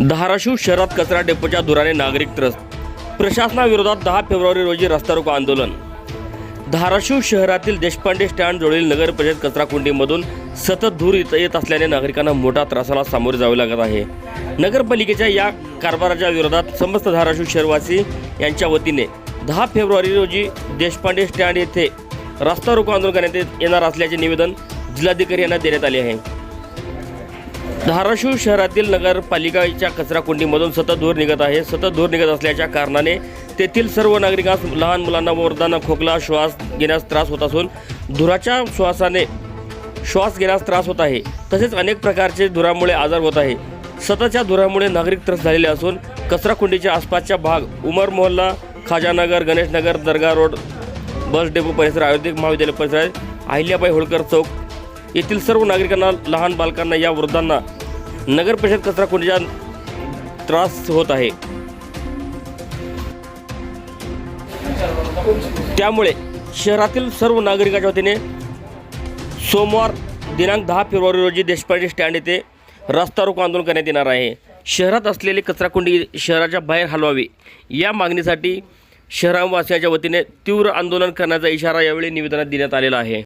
धाराशिव शहरात कचरा डेपोच्या धुराने नागरिक त्रस्त. प्रशासनाविरोधात दहा फेब्रुवारी रोजी रस्ता रोको आंदोलन. धाराशिव शहरातील देशपांडे स्टँड जोडील नगर परिषद सतत धूर इथं येत असल्याने नागरिकांना मोठा त्रासाला सामोरे जावे लागत आहे. नगरपालिकेच्या या कारभाराच्या विरोधात समस्त धाराशिव शहरवासी यांच्या वतीने दहा फेब्रुवारी रोजी देशपांडे स्टँड येथे रस्ता रोको आंदोलन करण्यात येणार असल्याचे निवेदन जिल्हाधिकारी यांना देण्यात आले आहे. धाराशिव शहरातील नगरपालिकेच्या कचराकुंडीमधून सतत धूर निघत आहे. सतत धूर निघत असल्याच्या कारणाने तेथील सर्व नागरिकांस लहान मुलांना वरदाना खोकला श्वास घेण्यास त्रास होत असून धुराच्या श्वासाने श्वास घेण्यास त्रास होत आहे. तसेच अनेक प्रकारचे धुरामुळे आजार होत आहे. सततच्या धुरामुळे नागरिक त्रस्त झालेले असून कचराकुंडीच्या आसपासच्या भाग उमर मोहल्ला खाजानगर गणेशनगर दर्गा रोड बस डेपो परिसर आयुर्वेदिक महाविद्यालय परिसर अहिल्याबाई होळकर चौक येथील सर्व नागरिकांना लहान बालकांना या वृद्धांना नगर परिषद कचरा कुंडीचा त्रास होत आहे. त्यामुळे शहरातील सर्व नागरिकांच्या वतीने सोमवार दिनांक दहा फेब्रुवारी रोजी देशपांडे स्टँड येथे रस्ता रोको आंदोलन करण्यात येणार आहे. शहरात असलेली कचराकुंडी शहराच्या बाहेर हलवावी या मागणीसाठी शहरवासियांच्या वतीने तीव्र आंदोलन करण्याचा इशारा यावेळी निवेदनात देण्यात आलेला आहे.